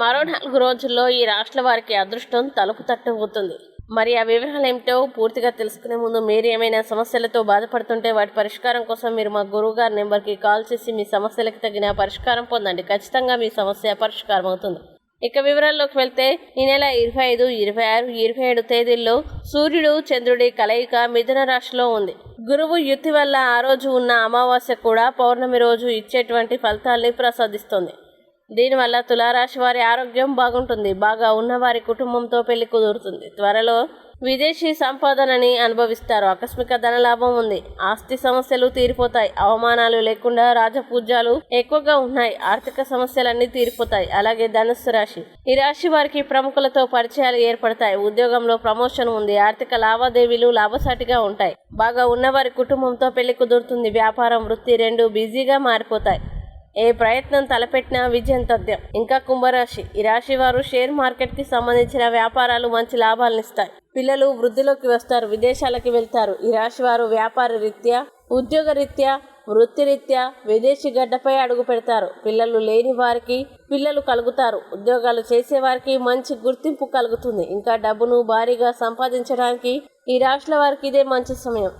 మరో నాలుగు రోజుల్లో ఈ రాష్ట్ర వారికి అదృష్టం తలుపు తట్టబోతుంది. మరి ఆ వివరాలు ఏమిటో పూర్తిగా తెలుసుకునే ముందు మీరు ఏమైనా సమస్యలతో బాధపడుతుంటే వాటి పరిష్కారం కోసం మీరు మా గురువు గారి నెంబర్కి కాల్ చేసి మీ సమస్యలకు తగిన పరిష్కారం పొందండి. ఖచ్చితంగా మీ సమస్య పరిష్కారం అవుతుంది. ఇక వివరాల్లోకి వెళ్తే ఈ నెల ఇరవై ఐదు ఇరవై ఆరు ఇరవై ఏడు తేదీల్లో సూర్యుడు చంద్రుడి కలయిక మిథున రాశిలో ఉంది. గురువు యుతి వల్ల ఆ రోజు ఉన్న అమావాస్య కూడా పౌర్ణమి రోజు ఇచ్చేటువంటి ఫలితాల్ని ప్రసాదిస్తుంది. దీనివల్ల తులారాశి వారి ఆరోగ్యం బాగుంటుంది. బాగా ఉన్న వారి కుటుంబంతో పెళ్ళి కుదురుతుంది. త్వరలో విదేశీ సంపాదనని అనుభవిస్తారు. ఆకస్మిక ధనలాభం ఉంది. ఆస్తి సమస్యలు తీరిపోతాయి. అవమానాలు లేకుండా రాజపూజ్యాలు ఎక్కువగా ఉన్నాయి. ఆర్థిక సమస్యలన్నీ తీరిపోతాయి. అలాగే ధనుస్సు రాశి. ఈ రాశి వారికి ప్రముఖులతో పరిచయాలు ఏర్పడతాయి. ఉద్యోగంలో ప్రమోషన్ ఉంది. ఆర్థిక లావాదేవీలు లాభసాటిగా ఉంటాయి. బాగా ఉన్నవారి కుటుంబంతో పెళ్ళి కుదురుతుంది. వ్యాపారం వృత్తి రెండు బిజీగా మారిపోతాయి. ఏ ప్రయత్నం తలపెట్టినా విజయం తథ్యం. ఇంకా కుంభరాశి. ఈ రాశి వారు షేర్ మార్కెట్కి సంబంధించిన వ్యాపారాలు మంచి లాభాలను ఇస్తాయి. పిల్లలు వృద్ధిలోకి వస్తారు విదేశాలకి వెళ్తారు. ఈ రాశి వారు వ్యాపార రీత్యా ఉద్యోగ రీత్యా వృత్తిరీత్యా విదేశీ గడ్డపై అడుగు పెడతారు. పిల్లలు లేని వారికి పిల్లలు కలుగుతారు. ఉద్యోగాలు చేసే వారికి మంచి గుర్తింపు కలుగుతుంది. ఇంకా డబ్బును భారీగా సంపాదించడానికి ఈ రాశుల వారికి ఇదే మంచి సమయం.